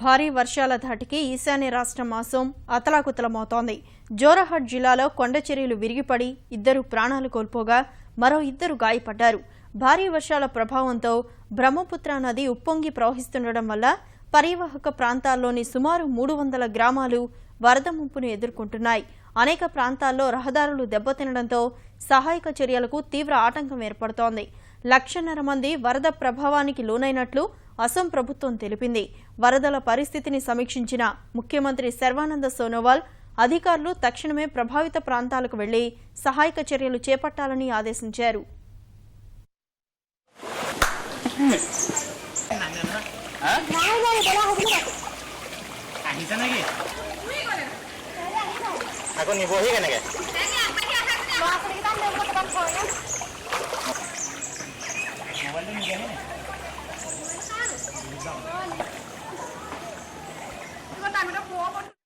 భారీ వర్షాల ధాటికి ఈశాన్య రాష్ట్రం మాసం అతలాకుతలమవుతోంది. జోరహట్ జిల్లాలో కొండ చర్యలు విరిగిపడి ఇద్దరు ప్రాణాలు కోల్పోగా మరో ఇద్దరు గాయపడ్డారు. భారీ వర్షాల ప్రభావంతో బ్రహ్మపుత్ర నది ఉప్పొంగి ప్రవహిస్తుండడం వల్ల పరివాహక ప్రాంతాల్లోని సుమారు మూడు వందల గ్రామాలు వరద ముంపును ఎదుర్కొంటున్నాయి. అనేక ప్రాంతాల్లో రహదారులు దెబ్బతినడంతో సహాయక చర్యలకు తీవ్ర ఆటంకం ఏర్పడుతోంది. లక్షన్నర మంది వరద ప్రభావానికి లోనైనట్లు అసోం ప్రభుత్వం తెలిపింది. వరదల పరిస్థితిని సమీక్షించిన ముఖ్యమంత్రి సర్వానంద సోనోవాల్ అధికారులు తక్షణమే ప్రభావిత ప్రాంతాలకు వెళ్ళి సహాయక చర్యలు చేపట్టాలని ఆదేశించారు. এখন ನೀವು ಹೋಗಿ ನನಗೆ ಇವತ್ತು ಆಮೇಲೆ ಹೋಗ್ಬಿಟ್ಟು